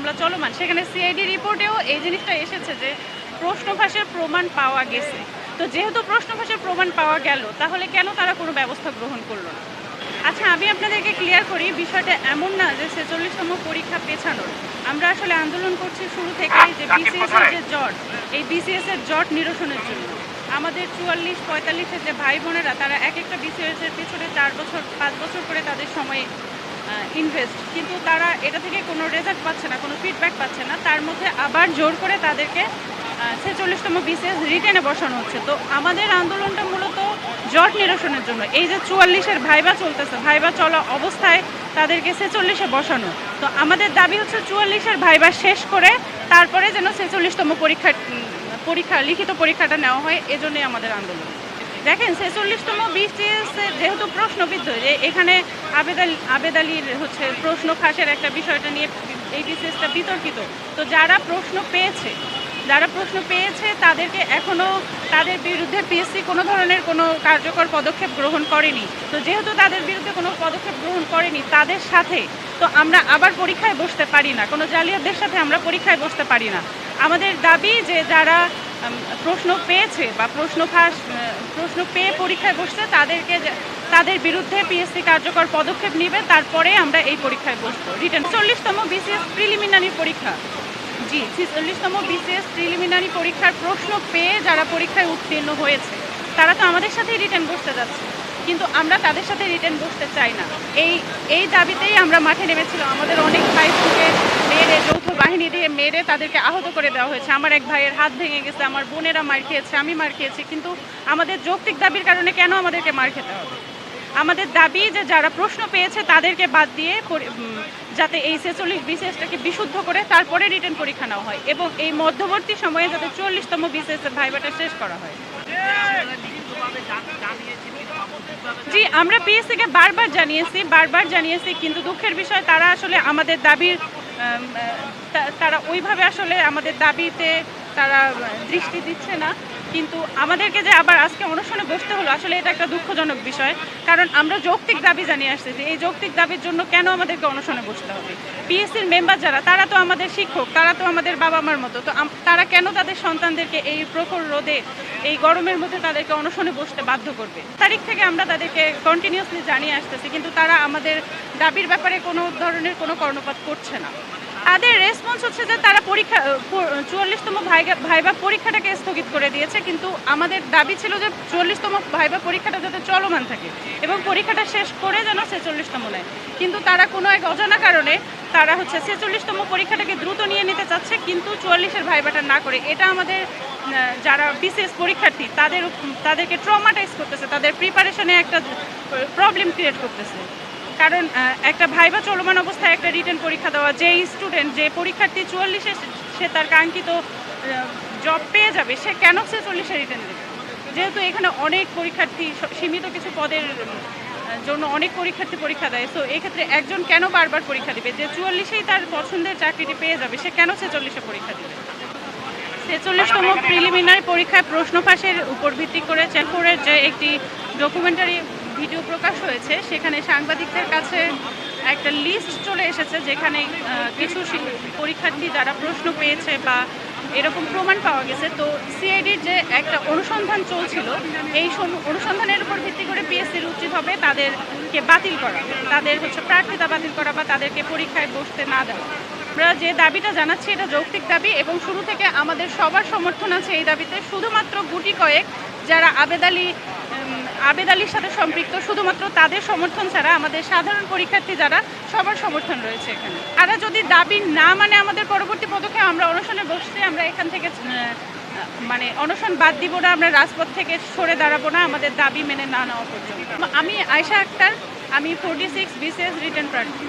মামলা চলমান। সেখানে সিআইডি রিপোর্টেও এই জিনিসটা এসেছে যে প্রশ্ন ফাঁসের প্রমাণ পাওয়া গেছে। তো যেহেতু প্রশ্ন ফাঁসের প্রমাণ পাওয়া গেল তাহলে কেন তারা কোনো ব্যবস্থা গ্রহণ করল না? আচ্ছা আমি আপনাদেরকে ক্লিয়ার করি বিষয়টা এমন না যে ছেচল্লিশতম পরীক্ষা পেছানোর। আমরা আসলে আন্দোলন করছি শুরু থেকেই যে বিসিএস এর যে জট এই বিসিএস এর জট নিরসনের জন্য। আমাদের চুয়াল্লিশ পঁয়তাল্লিশের যে ভাই বোনেরা তারা এক একটা বিসিএস এর পিছনে চার বছর পাঁচ বছর করে তাদের সময় ইনভেস্ট কিন্তু তারা এটা থেকে কোনো রেজাল্ট পাচ্ছে না, কোনো ফিডব্যাক পাচ্ছে না। তার মধ্যে আবার জোর করে তাদেরকে ছেচল্লিশতম বিসিএস রিটেনে বসানো হচ্ছে। তো আমাদের আন্দোলনটা মূলত জট নিরসনের জন্য। এই যে চুয়াল্লিশের ভাইবা চলতেছে, ভাইবা চলা অবস্থায় তাদেরকে ছেচল্লিশে বসানো। তো আমাদের দাবি হচ্ছে চুয়াল্লিশের ভাইবা শেষ করে তারপরে যেন ছেচল্লিশতম পরীক্ষা পরীক্ষা, লিখিত পরীক্ষাটা নেওয়া হয়, এজন্যই আমাদের আন্দোলন। দেখেন, ছেচল্লিশতম বিসিএস যেহেতু প্রশ্নবিদ্ধ, যে এখানে আবেদ আলী আবেদ আলীর হচ্ছে প্রশ্ন ফাঁসের একটা বিষয়টা নিয়ে এই বিসিএসটা বিতর্কিত। তো যারা প্রশ্ন পেয়েছে, যারা প্রশ্ন পেয়েছে, তাদেরকে এখনও তাদের বিরুদ্ধে পিএসসি কোনো ধরনের কোনো কার্যকর পদক্ষেপ গ্রহণ করেনি। তো যেহেতু তাদের বিরুদ্ধে কোনো পদক্ষেপ গ্রহণ করেনি তাদের সাথে, তো আমরা আবার পরীক্ষায় বসতে পারি না। কোনো জালিয়াতদের সাথে আমরা পরীক্ষায় বসতে পারি না। আমাদের দাবি যে যারা প্রশ্ন পেয়েছে বা প্রশ্ন ফাঁস প্রশ্ন পেয়ে পরীক্ষায় বসছে তাদেরকে তাদের বিরুদ্ধে পিএসসি কার্যকর পদক্ষেপ নেবে, তারপরে আমরা এই পরীক্ষায় বসবো। রিটার্ন চল্লিশতম বিসিএস প্রিলিমিনারি পরীক্ষা। জি ছিচল্লিশতম বিসিএস প্রিলিমিনারি পরীক্ষার প্রশ্ন পেয়ে যারা পরীক্ষায় উত্তীর্ণ হয়েছে, তারা তো আমাদের সাথেই রিটার্ন বসতে যাচ্ছে। কিন্তু আমরা তাদের সাথে রিটার্ন বসতে চাই না। এই এই দাবিতেই আমরা মাঠে নেমেছিলাম। আমাদের অনেক ভাই বোনকে মেরে, যৌথ বাহিনী দিয়ে মেরে তাদেরকে আহত করে দেওয়া হয়েছে। আমার এক ভাইয়ের হাত ভেঙে গেছে, আমার বোনেরা মার খেয়েছে, আমি মার খেয়েছি। কিন্তু আমাদের যৌক্তিক দাবির কারণে কেন আমাদেরকে মার খেতে হবে? আমাদের দাবি যে যারা প্রশ্ন পেয়েছে তাদেরকে বাদ দিয়ে যাতে এই ছেচল্লিশ বিসিএসটাকে বিশুদ্ধ করে তারপরে রিটার্ন পরীক্ষা নেওয়া হয় এবং এই মধ্যবর্তী সময়ে যাতে চল্লিশতম বিসিএস এর ভাইবাটা শেষ করা হয়। জি, আমরা পিএসসিকে বারবার জানিয়েছি বারবার জানিয়েছি, কিন্তু দুঃখের বিষয়, তারা আসলে আমাদের দাবির তারা ওইভাবে আসলে আমাদের দাবিতে তারা দৃষ্টি দিচ্ছে না। কিন্তু আমাদেরকে যে আবার আজকে অনশনে বসতে হলো, আসলে এটা একটা দুঃখজনক বিষয়। কারণ আমরা যৌক্তিক দাবি জানিয়ে আসতেছি এই যৌক্তিক দাবির জন্য কেন আমাদেরকে অনশনে বসতে হবে? পিএসসির মেম্বার যারা, তারা তো আমাদের শিক্ষক, তারা তো আমাদের বাবা মার মতো। তো তারা কেন তাদের সন্তানদেরকে এই প্রখর রোদে, এই গরমের মধ্যে তাদেরকে অনশনে বসতে বাধ্য করবে? তারিখ থেকে আমরা তাদেরকে কন্টিনিউসলি জানিয়ে আসতেছি, কিন্তু তারা আমাদের দাবির ব্যাপারে কোনো ধরনের কোনো কর্ণপাত করছে না। তাদের রেসপন্স হচ্ছে যে তারা পরীক্ষা চুয়াল্লিশতম ভাইবা পরীক্ষাটাকে স্থগিত করে দিয়েছে, কিন্তু আমাদের দাবি ছিল যে চুয়াল্লিশতম ভাইবা পরীক্ষাটা যাতে চলমান থাকে এবং পরীক্ষাটা শেষ করে যেন ছেচল্লিশতম নেয়। কিন্তু তারা কোনো এক অজানা কারণে তারা হচ্ছে ছেচল্লিশতম পরীক্ষাটাকে দ্রুত নিয়ে নিতে চাচ্ছে, কিন্তু চুয়াল্লিশের ভাইবাটা না করে। এটা আমাদের যারা বিশেষ পরীক্ষার্থী, তাদের তাদেরকে ট্রমাটাইজ করতেছে, তাদের প্রিপারেশনে একটা প্রবলেম ক্রিয়েট করতেছে। কারণ একটা ভাইবা চলমান অবস্থায় একটা রিটার্ন পরীক্ষা দেওয়া যে স্টুডেন্ট যে পরীক্ষার্থী চুয়াল্লিশে সে তার কাঙ্ক্ষিত জব পেয়ে যাবে সে কেন সে চল্লিশে রিটার্ন দেবে? যেহেতু এখানে অনেক পরীক্ষার্থী সীমিত কিছু পদের জন্য অনেক পরীক্ষার্থী পরীক্ষা দেয় তো এক্ষেত্রে একজন কেন বারবার পরীক্ষা দেবে? যে চুয়াল্লিশেই তার পছন্দের চাকরিটি পেয়ে যাবে সে কেন ছেচল্লিশে পরীক্ষা দেবে? ছেচল্লিশতম প্রিলিমিনারি পরীক্ষায় প্রশ্ন ফাঁসের উপর ভিত্তি করে চেনপুরের যে একটি ডকুমেন্টারি ভিডিও প্রকাশ হয়েছে সেখানে সাংবাদিকদের কাছে একটা লিস্ট চলে এসেছে যেখানে কিছু পরীক্ষার্থী যারা প্রশ্ন পেয়েছে বা এরকম প্রমাণ পাওয়া গেছে। তো সিআইডির যে একটা অনুসন্ধান চলছিল এই অনুসন্ধানের উপর ভিত্তি করে পিএসসির উচিত হবে তাদেরকে বাতিল করা। তাদের হচ্ছে প্রার্থিতা বাতিল করা বা তাদেরকে পরীক্ষায় বসতে না দেওয়া। আমরা যে দাবিটা জানাচ্ছি এটা যৌক্তিক দাবি এবং শুরু থেকে আমাদের সবার সমর্থন আছে এই দাবিতে। শুধুমাত্র গুটি কয়েক যারা আবেদ আলী উম, আবেদ আলীর সাথে সম্পৃক্ত। শুধুমাত্র তাদের সমর্থন ছাড়া আমাদের সাধারণ পরীক্ষার্থী যারা, সবার সমর্থন রয়েছে এখানে। তারা যদি দাবি না মানে আমাদের পরবর্তী পদক্ষেপ, আমরা অনশনে বসছি আমরা এখান থেকে মানে অনশন বাদ দিব না, আমরা রাজপথ থেকে সরে দাঁড়াবো না, আমাদের দাবি মেনে না নেওয়া পর্যন্ত। আমি আয়সা আক্তার, আমি ফোর্টি সিক্স বিসিএস রিটার্ন প্রার্থী।